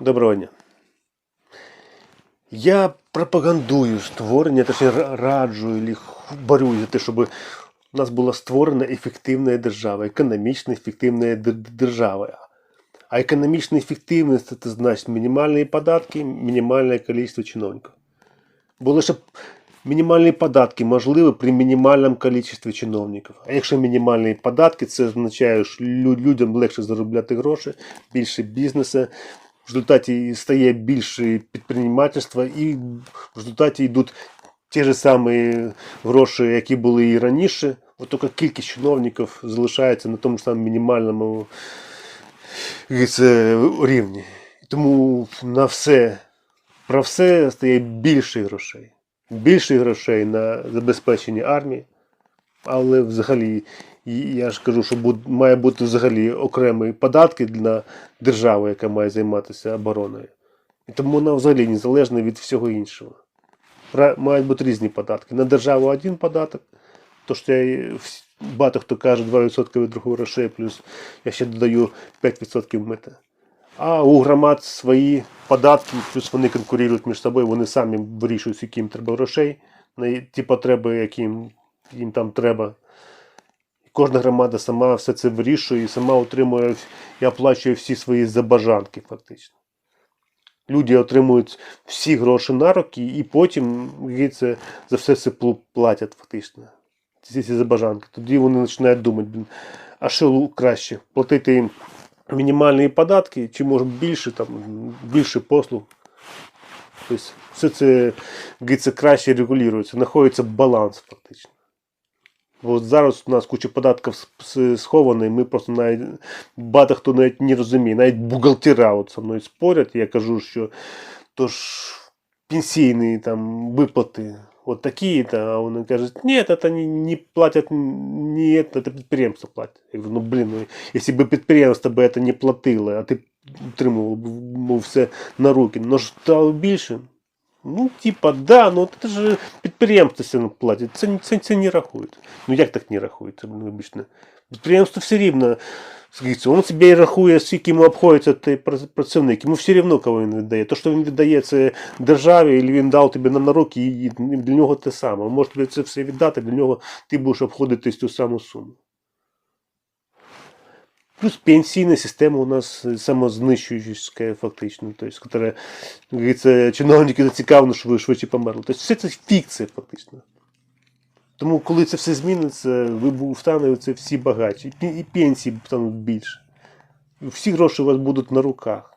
Доброго дня. Я пропагандую створення, точніше ра- раджу і борюсь за те, щоб у нас була створена ефективна держава, економічно ефективна дер- держава. А економічна ефективність це значить мінімальні податки, мінімальне кількість чиновників. Бо лише мінімальні податки можливі при мінімальному кількості чиновників. А якщо мінімальні податки, це означає, що лю- людям легше заробляти гроші, більше бізнесу, в результаті стає більше підприємництва і в результаті йдуть ті ж самі гроші, які були і раніше. От тільки кількість чиновників залишається на тому ж самому мінімальному рівні. Тому на все, про все стає більше грошей. Більше грошей на забезпечення армії. Але взагалі, я ж кажу, що буд- має бути взагалі окремі податки для держави, яка має займатися обороною. І тому вона взагалі незалежна від всього іншого. Мають бути різні податки. На державу один податок, то що я багато хто каже 2% від руху грошей, плюс я ще додаю 5% мита. А у громад свої податки, плюс вони конкурують між собою, вони самі вирішують, їм треба грошей, на ті потреби, які їм, їм там треба. Кожна громада сама все це вирішує і сама отримує і оплачує всі свої забажанки, фактично. Люди отримують всі гроші на руки, і потім це, за все це платять фактично. Ці, ці забажанки. Тоді вони починають думати, а що краще? Платити їм мінімальні податки, чи може більше, там, більше послуг. Тобто все це, це краще регулюється, знаходиться баланс фактично. Бо зараз у нас куча податків схована, і ми просто навіть багато хто навіть не розуміє. Навіть бухгалтера от со мною спорять. Я кажу, що то ж пенсійні там виплати от такі, та, а вони кажуть, ні, це не, не платять, ні, це підприємство платять. Я говорю, ну блін, ну, якщо б підприємство б це не платило, а ти отримував б ну, все на руки, ну ж стало більше. Ну, типа, да, ну це ж підприємство все платить. Це, це, це не рахується. Ну як так не рахується, блін, вибачте. Підприємство все рівно. скажіться, Він собі і рахує, скільки йому обходиться той працівник. Йому все рівно, кого він віддає. То, що він віддає це державі, і він дав тобі на, руки, і, для нього те саме. Може тобі це все віддати, для нього ти будеш обходитись ту саму суму. Плюс пенсійна система у нас самознищуюча фактично, Тобто, которая, чиновники зацікавлені, що ви швидше померли. Тобто все це фікція фактично. Тому коли це все зміниться, ви встанете станете всі багатші, і пенсії стануть більше. Всі гроші у вас будуть на руках.